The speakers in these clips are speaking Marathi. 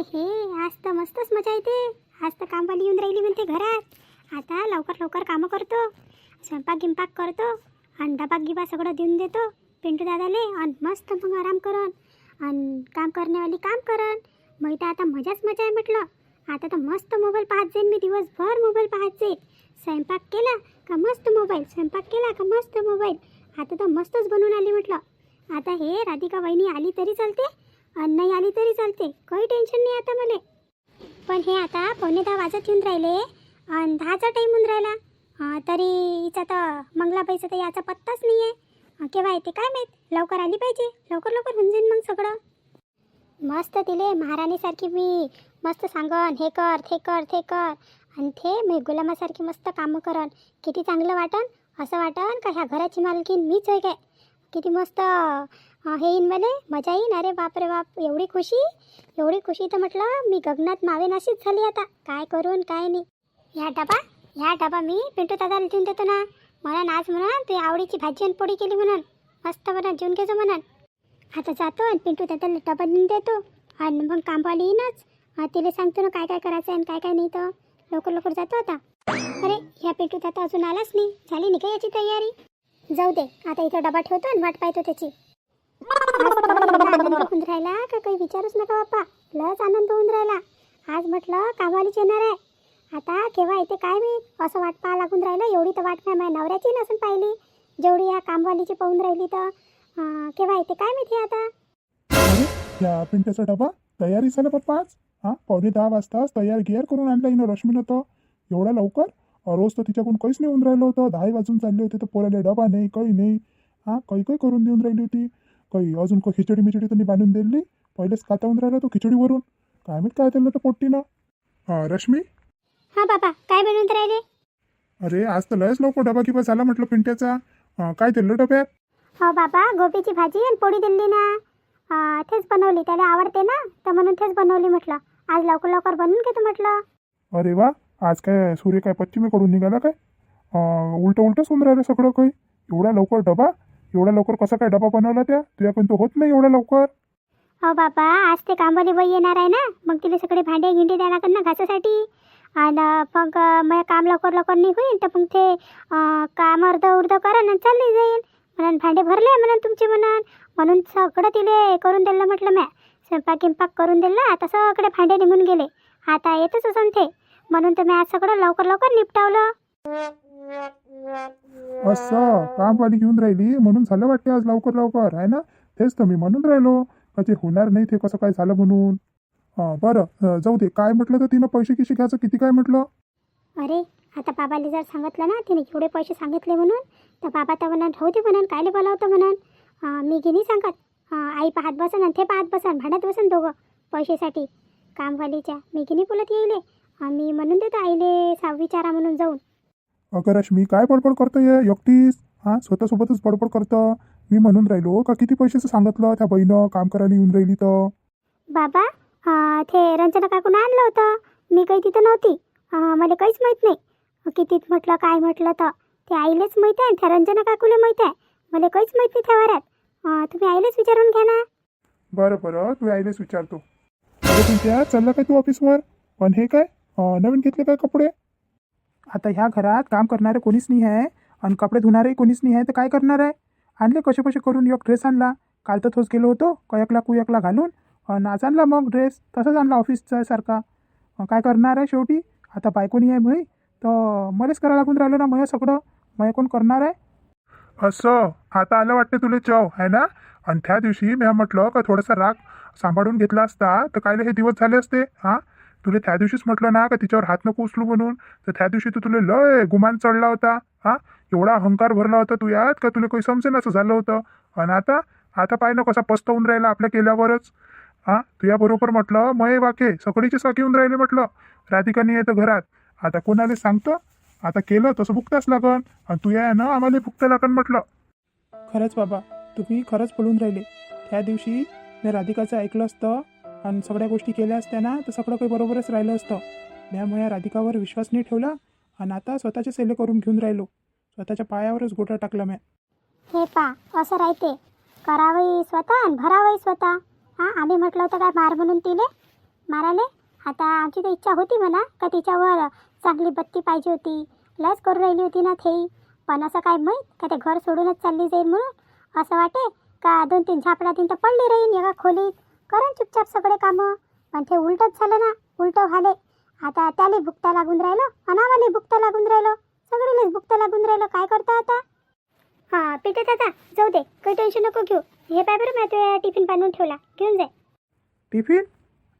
हे आज तर मस्तच मजा येते. आज तर कामवाली येऊन राहिली म्हणते घरात. आता लवकर लवकर कामं करतो. स्वयंपाक गिंपाक करतो आणि डबा गिबा सगळं देऊन देतो पिंटू दादाले आणि मस्त मग आराम करन आणि काम करण्यावाली काम करन. मग तर आता मजाच मजा आहे म्हटलं. आता तर मस्त मोबाईल पाहत जाईन मी दिवसभर मोबाईल पाहत जाईन. स्वयंपाक केला का मस्त मोबाईल? स्वयंपाक केला का मस्त मोबाईल? आता तर मस्तच बनवून आली म्हटलं. आता हे राधिका वहिनी आली तरी चालते. आणि नाही आली तरी चालते. काही टेन्शन नाही आता मला. पण हे आता पावणे दहा वाजत येऊन राहिले. आणि दहाचा टाईम होऊन राहिला. तरी हिचा तर मंगलाबाईचा तर याचा पत्ताच नाही आहे केव्हा येते काय माहीत? लवकर आली पाहिजे. लवकर लवकर होऊन जाईन मग सगळं. मस्त तिले महाराणीसारखी मी. मस्त सांगन हे कर ते कर ते कर. आणि ते मी गुलामासारखी मस्त कामं करन. किती चांगलं वाटन? असं वाटन का ह्या घराची मालकीन मीच आहे काय? किती मस्त हे येईन मले. मजा येईन. अरे बापरे बाप एवढी खुशी? एवढी खुशी तर म्हटलं मी गगनात मावे नाशीच झाली आता. काय करून काय नाही. ह्या डबा ह्या डबा मी पिंटू दादाला देऊन देतो ना. मला आज म्हणून ते आवडीची भाजी आणि पोळी केली म्हणून. मस्त म्हणा जेवून घ्यायचं म्हणून. आता जातो आणि पिंटू दादाला डबा देऊन देतो. आणि मग कामवाली येईनच. तिला सांगतो ना काय काय करायचं आहे आणि काय काय नाही तर. लवकर लवकर जातो आता. अरे ह्या पिंटू दादा अजून आलाच नाही. झाली नाही का याची तयारी? जाऊ दे आता इथं डबा ठेवतो आणि वाट पाहतो त्याची. होऊन राहिला का काही विचारूच नका बाप्पा. लयच आनंद होऊन राहिला. आज म्हटलं कामवालीच येणार आहे. आता केव्हा येते काय मी असं वाट पाहा लागून राहिलं. एवढी तर वाट नाही माझ्या नवऱ्याची नसून पाहिली. जेवढी या कामवालीची पाहून राहिली तर केव्हा येते काय माहिती आता? अरे या पिंट्याचा डबा तयारी झाला पप्पा आज? हां पावणे दहा वाजताच तयार गिअर करून आणला हिनं रश्मीनं तर एवढा लवकर? रोज तर तिच्याकडून काहीच नाही होऊन राहिलं होतं. दहा वाजून चालले होते तर पोराला डबा नाही काही नाही. हां काही काही करून देऊन राहिली होती. काही अजून काही खिचडी मिचडी तर नाही बांधून दिली. पहिलेच होऊन राहिला तो खिचडीवरून. काय माहीत काय दिलं तर पोट्टीनं हां रश्मी? हा बाबा काय बनवून राहिले? अरे आज तर लयच लवकर डबा किंवा झाला म्हटलं पिंट्याचा. काय दिलं डब्यात? हो बाबा गोबीची भाजी आणि पोळी दिली ना. अं, तेच बनवली. त्याला आवडते ना तर म्हणून तेच बनवली म्हटलं. आज लवकर लवकर बनवून घेतो म्हटलं. अरे वा आज काय सूर्य काय पश्चिमेकडून निघाला काय? उलटं उलटंच होऊन राहिलं सगळं काही. एवढा लवकर डबा? एवढ्या लवकर कसा काय डबा बनवला त्या? तुझ्या पण तो होत नाही एवढ्या लवकर. हो बाबा आज ते कांबोली बाई येणार आहे ना? मग तिला सगळे भांडे गिंडे द्या लागत ना घासासाठी. आणि मग मग काम लवकर लवकर नाही होईल तर मग ते काम अर्ध उर्ध करा आणि चालली जाईल म्हणून भांडे भरले म्हणून तुमचे म्हणून. म्हणून सगळं तिले करून दिलं म्हटलं म्या. स्वयंपाक गिंपाक करून दिला आता सगळे भांडे निघून गेले. आता येतच असून ते. म्हणून तर मी आज सगळं लवकर लवकर निपटावलं. असं कामवाली घेऊन राहिली. म्हणून झालं वाटते आज लवकर लवकर आहे ना? तेच तर मी म्हणून राहिलो. कधी ते होणार नाही ते कसं काय झालं म्हणून? बरं जाऊ दे. काय म्हटलं तर तिनं पैसे किशी घ्यायचं? किती काय म्हटलं? अरे आता बाबाला जर सांगितलं ना तिने एवढे पैसे सांगितले म्हणून तर बाबा तर म्हणून राहू दे म्हणून कायले बोलावतं म्हणून? मी की नाही सांगत. आई पाहत बसन आणि ते पाहत बसन भांडत बसन दोघं पैशासाठी. कामवालीच्या मी की नाही बोलत येईले मी म्हणून देतो आईले सा विचारा म्हणून जाऊन. अगं रश्मी काय बडबड करतो ये एकटीच? हां स्वतःसोबतच बडबड करतं? मी म्हणून राहिलो का? किती पैशाचं सांगितलं त्या बहिणं? काम करायला येऊन राहिली तर? बाबा अं, ते रंजना काकून आणलं होतं. मी काही तिथं नव्हती. अं, मला काहीच माहीत नाही. कितीत म्हटलं काय म्हटलं तर? ते आईलेच माहीत आहे त्या रंजना काकूला माहीत आहे. मला काहीच माहीत नाही त्या वरात अं, तुम्ही आईलेच विचारून घ्या ना. बरं बरं. तू आईलेच विचारतो. अरे तुमच्या चालला काय तू ऑफिसवर पण हे काय? अं, नवीन घेतले काय कपडे? आता ह्या घरात काम करणारं कोणीच नाही आहे आणि कपडे धुणारे कोणीच नाही आहे तर काय करणार आहे? आणले कसे कसे करून? एक ड्रेस आणला. काल तर थोच गेलो होतो कयकला कुयकला घालून. आणि आज आणला मग ड्रेस तसाच आणला ऑफिसचा सारखा. काय करणार आहे शेवटी? आता बायकोनी आहे म्हई तर मलाच करावं लागून राहिलं ना मग सगळं. मग कोण करणार आहे? असं. आता आलं वाटतं तुला चव आहे ना? आणि त्या दिवशी मी म्हटलं का थोडासा राग सांभाळून घेतला असता? तर कायला हे दिवस झाले असते हां? तुला त्या दिवशीच म्हटलं ना का तिच्यावर हात नको उचलू म्हणून? तर त्या दिवशी तू तुला लय गुमान चढला होता हा? एवढा अहंकार भरला होता तू यात का तुला काही समजेन असं झालं होतं? आणि आता आता पाय ना कसा पस्तवून राहिला आपल्या केल्यावरच. हां? तुझ्याबरोबर म्हटलं मये वाके सगळीचेच साखी येऊन राहिले म्हटलं. राधिकाने येतं घरात. आता कोणाला सांगतं? आता केलं तसं भुकताच लागन. आणि तू या ना आम्हाला भुकता लागन म्हटलं. खरंच बाबा तुम्ही खरंच पळून राहिले. त्या दिवशी मी राधिकाचं ऐकलं असतं आणि सगळ्या गोष्टी केल्या असत्या ना तर सगळं काही बरोबरच राहिलं असतं. त्यामुळे राधिकावर विश्वास नाही ठेवला आणि आता स्वतःचे सेले करून घेऊन राहिलो. स्वतःच्या पायावरच गोटा टाकला मी. हे पा असं राहते. करावंही स्वतः आणि भरावंही स्वतः. हां आम्ही म्हटलं होतं काय मार म्हणून तिने माराले? आता आमची तर इच्छा होती म्हणा का तिच्यावर चांगली बत्ती पाहिजे होती. लस करून राहिली होती ना थेई. पण असं काय माहीत का ते घर सोडूनच चालली जाईल म्हणून? असं वाटे का दोन तीन झापडा तीन तर पडली राहील एका खोलीत? करण चुपचाप सगळे कामं. पण ते उलटच झालं ना उलटं झाले आता त्याला भुकता लागून राहिलं आम्हाला भुकता लागून राहिलं. सगळीलाच भुकता लागून राहिलं काय करता आता? हां पिठे दादा जाऊ दे काही टेन्शन नको घेऊ. हे पाय बरं मी तुझ्या टिफिन बांधून ठेवला घेऊन जाय टिफिन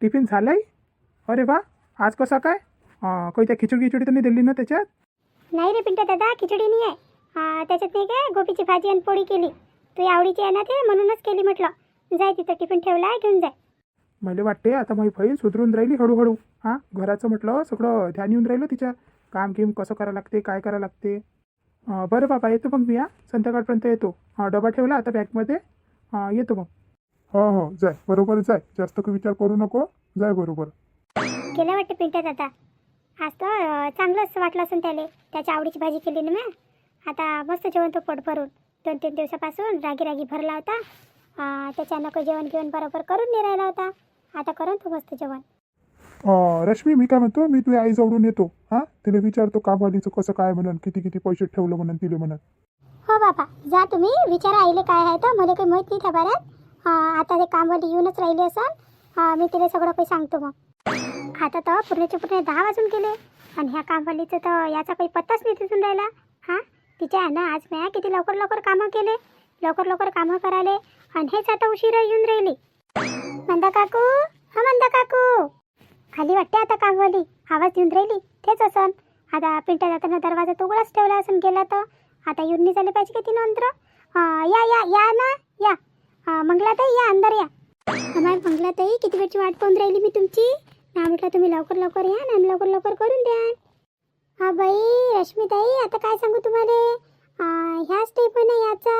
टिफिन झालंय? अरे वा आज कसा काय? काही त्या खिचडी खिचडी तर नाही दिली ना त्याच्यात? नाही रे पिंट्या दादा खिचडी नाही आहे. त्याच्यात नाही काय गोबीची भाजी आणि पोळी केली. तू आवडीची आहे ना ते म्हणूनच केली म्हटलं. जाय तिथं टिफिन ठेवला घेऊन जाय. मला वाटते आता माझी बहीण सुधरून राहिली हळूहळू. हां घराचं म्हटलं सगळं ध्यान येऊन राहिलं तिच्या. काम किम कसं करावं लागते काय करावं लागते? बरं बाबा येतो मग मी हा. संध्याकाळपर्यंत येतो. हां डबा ठेवला आता बॅगमध्ये. हां येतो मग. हो हो जाय. बरोबर जाय. जास्त काही विचार करू नको. जाय बरोबर. गेल्या वाटते पिंट्या दादा आज तर चांगलंच वाटलं असून त्याले. त्याच्या आवडीची भाजी केली ना मॅ आता मस्त जेवण तो पोट भरून. दोन तीन दिवसापासून रागी रागी भरला होता. त्याच्यानं काही जेवण घेऊन बरोबर करून नाही राहिला होता. आता करून तो मस्त जेवण. रश्मी मी काय म्हणतो? मी तुझ्या आई जवळून येतो. हां? तिला विचारतो कामवालीचं कसं काय म्हणून किती किती पैसे ठेवलं म्हणून तिला म्हणून. हो बाबा जा तुम्ही. विचारा आईले काय आहे तर. मला काही माहीत नाही त्या बऱ्यात. आता ते कामवाली येऊनच राहिले असन. अं, मी तिला सगळं काही सांगतो मग. आता तर पूर्णचे पूर्ण दहा वाजून गेले. आणि ह्या कामवालीचं तर याचा काही पत्ताच नाही दिसून राहिला. हां? तिच्या ना आज मी किती लवकर लवकर कामं केले. लवकर लवकर कामं करायले आणि हेच आता उशिरा येऊन राहिली. मंदा काकू हा मंदा काकू. खाली वाटते आता कामवाली आवाज येऊन राहिली. तेच असन. आता पिंट्या जाताना दरवाजा तो उघडाच ठेवला असून गेला तर. आता येऊन निघाले झाले पाहिजे किती नंतर या या या ना या. मंगलाताई या अंदर या. अमाय मंगलाताई किती वेळची वाट पाहून राहिली मी तुमची? ना म्हटलं तुम्ही लवकर लवकर या ना लवकर लवकर करून द्या. हा बाई रश्मीताई आता काय सांगू तुम्हाला? ह्याच टेप आहे याचा.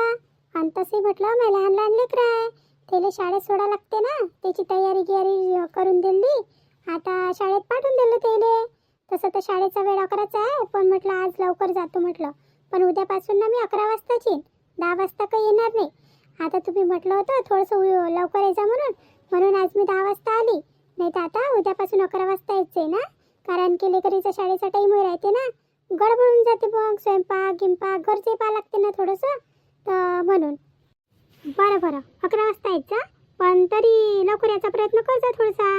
आणि तसे म्हटलं मला लहान लहान लेकरं आहे. त्याला शाळेत सोडा लागते ना. त्याची तयारी गियारी करून दिली. आता शाळेत पाठवून दिलं त्याले. तसं तर शाळेचा वेळ अकराचा आहे. पण म्हटलं आज लवकर जातो म्हटलं. पण उद्यापासून ना मी अकरा वाजताच येईन. दहा वाजता काही येणार नाही. आता तुम्ही म्हटलं होतं थोडंसं लवकर यायचं म्हणून. म्हणून आज मी दहा वाजता आली. नाही तर आता उद्यापासून अकरा वाजता यायचं ना. कारण की लेकरीचा शाळेचा टाईम राहते ना. गडबडून जाते मग. स्वयंपाक गिंपाक घरचे पाहा लागते ना थोडंसं. तर म्हणून. बरं बरं. अकरा वाजता यायचं. पण तरी लवकर यायचा प्रयत्न कर जा थोडासा.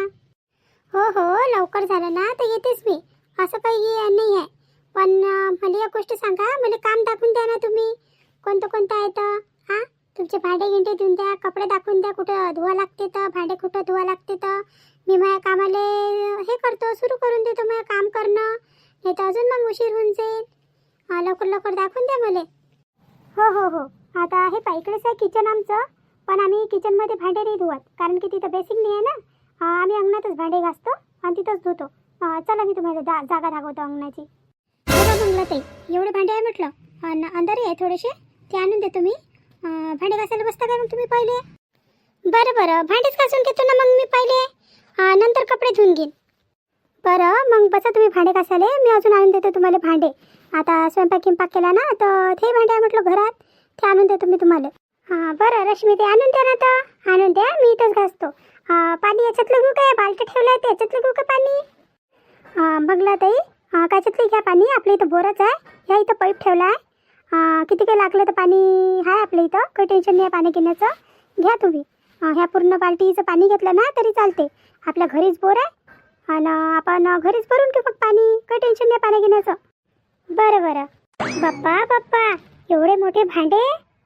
हो हो. लवकर झालं ना तर येतेच मी. असं काही नाही आहे. पण मला एक गोष्ट सांगा. मला काम दाखवून द्या ना तुम्ही. कोणतं कोणतं आहे तर? हां? तुमचे भांडे गिंडे देऊन द्या. कपडे दाखवून द्या. कुठं धुवा लागते तर? भांडे कुठं धुवा लागते तर? मी माझ्या कामाला हे करतो. सुरू करून देतो माझं काम करणं. नाही तर अजून मग उशीर होऊन जाईल. लवकर लवकर दाखवून द्या मला. हो हो हो. आता हे पहा आहे किचन आमचं. पण आम्ही किचनमध्ये भांडे नाही धुवत. कारण की तिथं बेसिक नाही आहे ना. आम्ही अंगणातच भांडे घासतो आणि तिथंच धुतो. चला मी तुम्हाला जा जागा दाखवतो अंगणाची. बघा बंगला ताई एवढे भांडे आहे म्हटलं. अन अंधारी आहे थोडेसे. ते आणून देतो मी. भांडे घासायला बसता काय मग तुम्ही पहिले? बरं बरं. भांडेच घासून घेतो ना मग मी पहिले. नंतर कपडे धुवून घेईन. बरं मग बसा तुम्ही भांडे घासायला. मी अजून आणून देतो तुम्हाला भांडे. आता स्वयंपाक गिंपाक केला ना तर ते भांडे म्हटलं घरात ते आणून देतो मी तुम्हाला. हां बरं रश्मी ते आणून द्या ना तर आणून द्या मी इथंच घासतो. पाणी याच्यातलं घेऊ काय बाल्टी ठेवलं आहे त्याच्यातलं घेऊ का पाणी? बघला ताई. काच्यातलं घ्या पाणी? आपल्या इथं बोरच आहे. ह्या इथं पाईप ठेवला आहे. किती काही लागलं तर पाणी आहे आपल्या इथं? काही टेन्शन नाही आहे पाणी घेण्याचं घ्या तुम्ही. ह्या पूर्ण बाल्टीचं पाणी घेतलं ना तरी चालते. आपल्या घरीच बोर आहे. आणि आपण घरीच भरून घेऊ मग पाणी. काही टेन्शन नाही पाणी घेण्याचं बरं बरं. बाप्पा बाप्पा एवढे मोठे भांडे?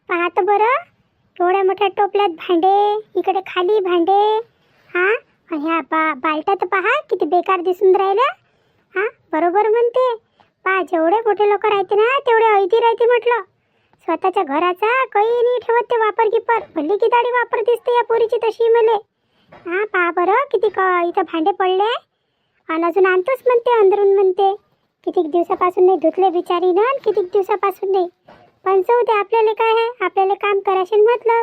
पाहत बरं. एवढ्या मोठ्या टोपल्यात भांडे इकडे खाली भांडे. हां? आणि ह्या बा बालट्या तर पहा किती बेकार दिसून राहिल्या हां? बरोबर म्हणते. पहा जेवढे मोठे लोक राहते ना तेवढे ऐती राहते म्हटलं. स्वतःच्या घराचा काही नाही ठेवत ते वापर गिपर भल्ली की दाढी वापर दिसते या पोरीची तशी मले. हां पहा बरं किती क इथं भांडे पडले. आणि अजून आणतोच म्हणते अंदरून म्हणते. कितीक दिवसापासून नाही धुतले बिचारी ना कितीक दिवसापासून नाही. पण जाऊ दे आपल्याला काय आहे? आपल्याला काम करायचे म्हटलं.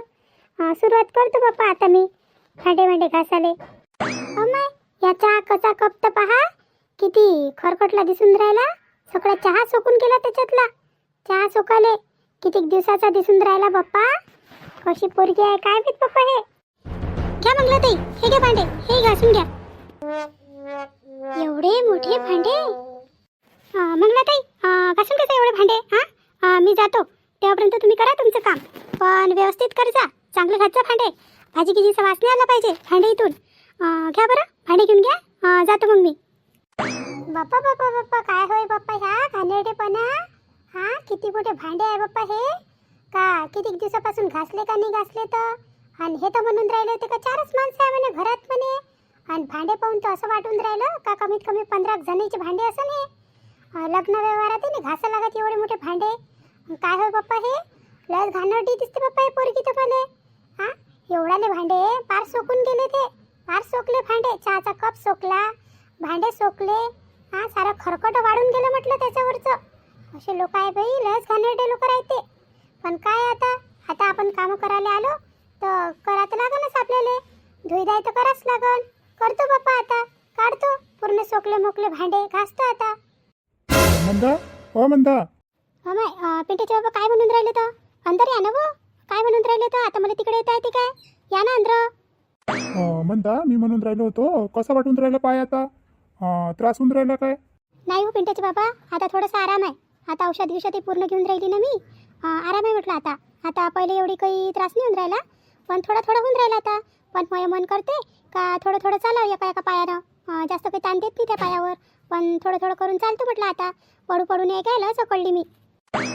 सुरुवात करतो बाप्पा आता मी. भांडे भांडे घासाले अमाय याचा कचा कप तर पहा. किती खरकटला दिसून राहिला. सगळा चहा सोकून गेला त्याच्यातला. चहा सोकाले. कितीक दिवसाचा दिसून राहिला बाप्पा. कशी पोरगी आहे काय माहीत बाप्पा हे. घ्या म्हणलं ताई हे घ्या भांडे हे घासून घ्या. एवढे मोठे भांडे. मंगलाताई ताई घासून कसं एवढे भांडे हां? मी जातो. तेव्हापर्यंत तुम्ही करा तुमचं काम. पण व्यवस्थित कर जा. चांगले घात भांडे. भाजी किजीचा वास नाही आला पाहिजे भांडे इथून. घ्या बरं. भांडे घेऊन घ्या. जातो मग मी. बाप्पा बाप्पा बाप्पा काय होय बाप्पा ह्या? घाणेरडेपणा? हा? किती मोठे भांडे आहे बाप्पा हे? का किती दिवसापासून घासले का नाही घासले तर? आणि हे तर म्हणून राहिले होते का चारच माणसं आहे म्हणे घरात म्हणे. आणि भांडे पाहून तर असं वाटून राहिलं का कमीत कमी पंधरा जणीचे भांडे असं नाही? लग्न व्यवहारात नाही घासा लागत एवढे मोठे भांडे. काय होय पप्पा हे? लस घाणवटी दिसते पप्पा हे पोरगी तर मला हा? एवढाले भांडे पार सोकून गेले ते. पार सोकले भांडे. चहाचा कप सोकला भांडे सोकले. हा सारं खरकट वाढून गेलं म्हटलं त्याच्यावरचं. असे लोक आहे बाई लस घाणेरडे लोक राहते. पण काय आता? आता आपण कामं करायला आलो तर करा तर लागणच आपल्याला. धुईदाय तर करावंच लागल. करतो पप्पा आता. काढतो. पूर्ण सोकले मोकले भांडे घासतो आता. मंदा हो मंदा अमाय अं, पिंट्याचे बाबा काय म्हणून राहिले तर अंदर या ना वो. काय म्हणून राहिले तर आता मला तिकडे येता येते काय? या ना अंदर. अं, मंदा मी म्हणून राहिलो होतो. कसा वाटून राहिला पाय आता? अं, त्रास होऊन राहिला काय? नाही हो पिंट्याचे बाबा. आता थोडासा आराम आहे. आता औषध गिषध हे पूर्ण घेऊन राहिली ना मी. अं, आराम आहे म्हटलं आता. आता पहिले एवढी काही त्रास नाही होऊन राहिला. पण थोडा थोडा होऊन राहिला आता. पण मय मन करते का थोडं थोडं चालावं एका एका पायानं? जास्त काही ताण देत नाही त्या पायावर. पण थोडं थोडं करून चालतो म्हटलं आता. पडू पडू नये काय लस कळली मी.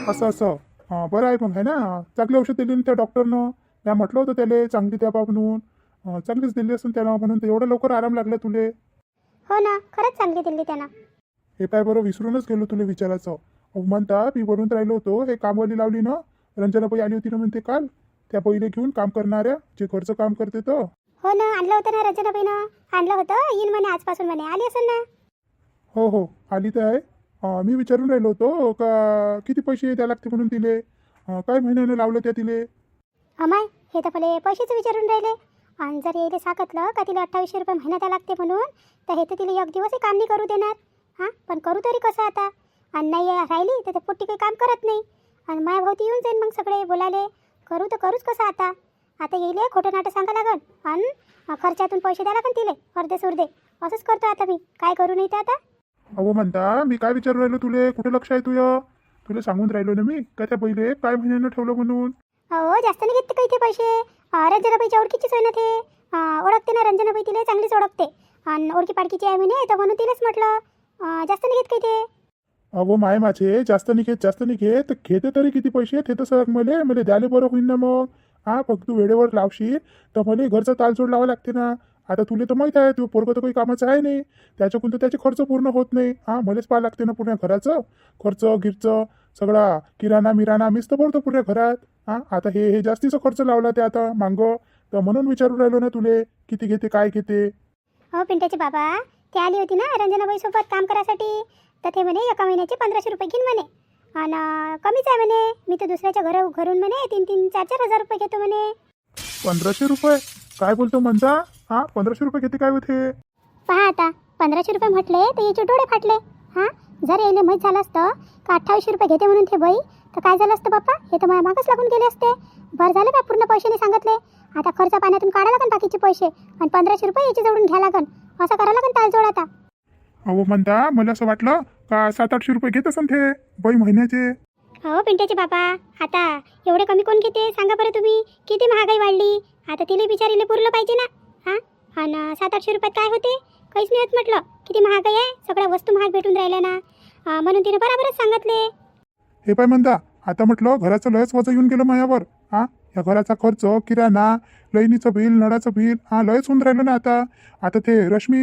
असं असं. हां बरं आहे मग आहे ना? चांगली औषध दिली ना त्या डॉक्टरनं. मी म्हटलं होतं त्याला चांगली द्या बा म्हणून. अं, चांगलीच दिली असेल त्यानं म्हणून तर एवढं लवकर आराम लागला तुले. हो ना खरंच चांगली दिली त्यानं. हे पाय बरं विसरूनच गेलो तुला विचारायचं. म्हणता मी बनवून राहिलो होतो हे कामवाली लावली ना. रंजनाबाई आली होती ना म्हणते काल त्या पहिले घेऊन काम करणाऱ्या जे घरचं काम करते तर. हो ना आणलं होतं ना रचनाबाईनं आणलं होतं? येईन म्हणे आजपासून म्हणे. आली असेल ना? हो हो. आली तर आहे. अं, मी विचारून राहिलो होतो का किती पैसे द्या लागते म्हणून तिले? अं, काय महिन्यानं लावलं त्या तिले? अमाय हे तर पहिले पैसेच विचारून राहिले. आणि जर यायला सांगितलं का तिला अठ्ठावीसशे रुपये महिना द्या लागते म्हणून तर हे तर तिला एक दिवसही काम नाही करू देणार. हां? पण करू तरी कसं आता? आणि नाही राहिली तर ते पोट्टी काही काम करत नाही. आणि माझ्या भावती येऊन जाईन मग सगळे बोलाले करू तर करूच कसं आता? आता येईल खोटं नाटं सांगा लागन. आणि खर्चातून पैसे द्या लागन तिले अर्धे सुरदे असंच करतो आता मी. काय करू नाही तर आता? अहो म्हणता मी काय विचारून राहिलो तुले? कुठे लक्ष आहे तुझं? तुला सांगून राहिलो ना मी का त्या पहिले काय महिन्यानं ठेवलं म्हणून? हो जास्त नाही घेते काही ते पैसे रंजनाबाईच्या ओळखीचीच होय ना ते? ओळखते ना रंजनाबाई तिला चांगलीच ओळखते. आणि ओळखी पाडकीची आहे म्हणे तर म्हणून तिलाच म्हटलं. जास्त नाही घेत काही ते अहो माय माझे जास्त नाही घेत जास्त नाही घेत घेते तरी किती पैसे? ते तर सर मले मला द्यायला बरं होईन ना मग. हा फक्त तू वेळेवर लावशील तर मला घरचा तालजोड लावा लागते ना. आता तुला तर माहीत आहे तू पोरगं तर काही कामाचं आहे नाही. त्याच्याकडून तर त्याचे खर्च पूर्ण होत नाही. हा मलाच पाहा लागते ना पूर्ण घराचं. खर्च गिरचं सगळा किराणा मिराणा मीच तर भरतो पूर्ण घरात. हा आता हे हे जास्तीचा खर्च लावला ते आता मांग. तर म्हणून विचारून राहिलो ना तुले किती घेते काय घेते? हो पिंट्याचे बाबा. ते आली होती ना रंजनाबाई सोबत काम करायसाठी. तर ते म्हणे एका महिन्याचे पंधराशे रुपये घेईन म्हणे. आणि कमीच आहे म्हणे. मी तर दुसऱ्याच्या घर घरून म्हणे तीन तीन चार चार हजार रुपये घेतो म्हणे. पंधराशे रुपये? काय बोलतो म्हणता हा पंधराशे रुपये घेते काय होते? पहा आता पंधराशे रुपये म्हटले तर याचे डोळे फाटले. हां जर यायला माहीत झालं असतं का अठ्ठावीसशे रुपये घेते म्हणून ते बाई? तर काय झालं असतं बाप्पा? हे तर माझ्या मागच लागून गेले असते. बरं झालं बा पूर्ण पैसे नाही सांगितले. आता खर्च पाण्यातून काढा लागन बाकीचे पैसे. आणि पंधराशे रुपये याचे जवळून घ्या लागन. असं करा लागन तालजोड आता. अहो म्हणता मला असं वाटलं का सात आठशे रुपये घेत असन ते बाई महिन्याचे. हो पिंट्याचे बाबा आता एवढे कमी कोण घेते? सांगा बरं तुम्ही. किती महागाई वाढली? आता तिला बिचारीले पुरलं पाहिजे ना. हां? आणि सात आठशे रुपयात काय होते? काहीच नाही होत म्हटलं. किती महागाई आहे? सगळ्या वस्तू महाग भेटून राहिल्या ना. म्हणून तिने बराबरच सांगितले. हे पाय म्हणता आता म्हटलं घराचं लयच वजन येऊन गेलं मायावर. हा? या घराचा खर्च किराणा लईनीचं बिल नळाचं बिल. हा लयच होऊन राहिलं ना आता. आता ते रश्मी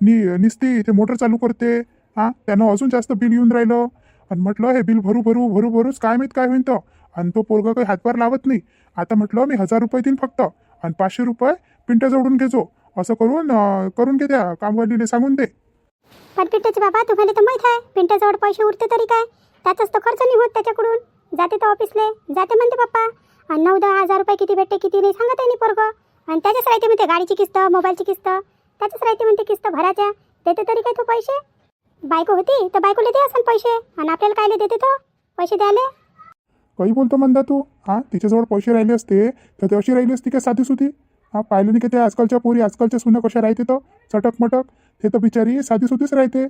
नि निसती ते मोटर चालू करते. हा त्यानं अजून जास्त बिल येऊन राहिलं. आणि म्हटलं हे बिल भरू भरू भरू भरूच काय माहीत काय होईन तर. आणि तो पोरगा काही हातभार लावत नाही. आता म्हटलं मी हजार रुपये देईन फक्त. आणि पाचशे रुपये पिंट जोडून घेजो. असं करून करून घे त्या कामवालीने सांगून दे. पण पिंट्याचे बाबा तुम्हाला तर माहीत आहे पिंट्याजवळ पैसे उरते तरी काय? त्याचाच तर खर्च नाही त्याच्याकडून. जाते तर ऑफिसले. जाते म्हणते पप्पा. आणि नऊ दहा हजार रुपये किती भेटते किती नाही सांगत आहे पोरग. आणि त्याच्याच राहते म्हणते गाडीची किस्त मोबाईलची किस्त. त्याच्याच राहते म्हणते किस्त भराच्या देते तरी काय तो पैसे? बायको होती तर बायकोले दे असेल पैसे. आणि आपल्याला कायले देते तो? पैसे द्यायला? काही बोलतो म्हणता तू? हा तिच्याजवळ पैसे राहिले असते तर ते अशी राहिली असती का साधी सुधी हा पाहिलं नाही का त्या आजकालच्या पोरी आजकालच्या सुना कशा राहते तर चटक मटक ते तर बिचारी साधी सुधीच राहते.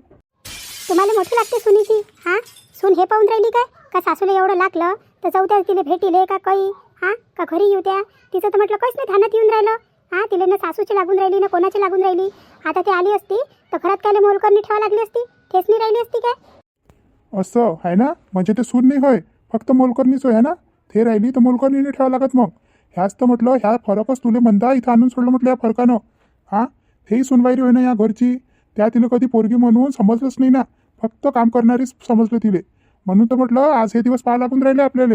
तुम्हाला मोठी लागते सुनीची हा? सून हे पाहून राहिली काय? का सासूला एवढं लागलं तर जाऊ द्या तिला भेटीले का काही? हा? का घरी येऊ द्या तिचं तर म्हटलं काहीच नाही ध्यानात येऊन राहिलं? हा तिला ना सासूची लागून राहिली ना कोणाची लागून राहिली? आता ती आली असती तर घरात काय मोलकरणी ठेवा लागली असती? तेच नाही राहिली असती काय? असं आहे ना? म्हणजे ते सून नाही होय. फक्त मोलकरणीच होय ना? ते राहिली तर मोलकरणीने ठेवा लागत मग. ह्याच तर म्हटलं ह्या फरकच तुले म्हणता इथं आणून सोडलं म्हटलं या फरकानं. हां? हेही सुनवायरी होय ना या घरची. त्या तिला कधी पोरगी म्हणून समजलंच नाही ना. फक्त काम करणारीच समजलं तिले. म्हणून तर म्हटलं आज हे दिवस पाहा लागून राहिले आपल्याला.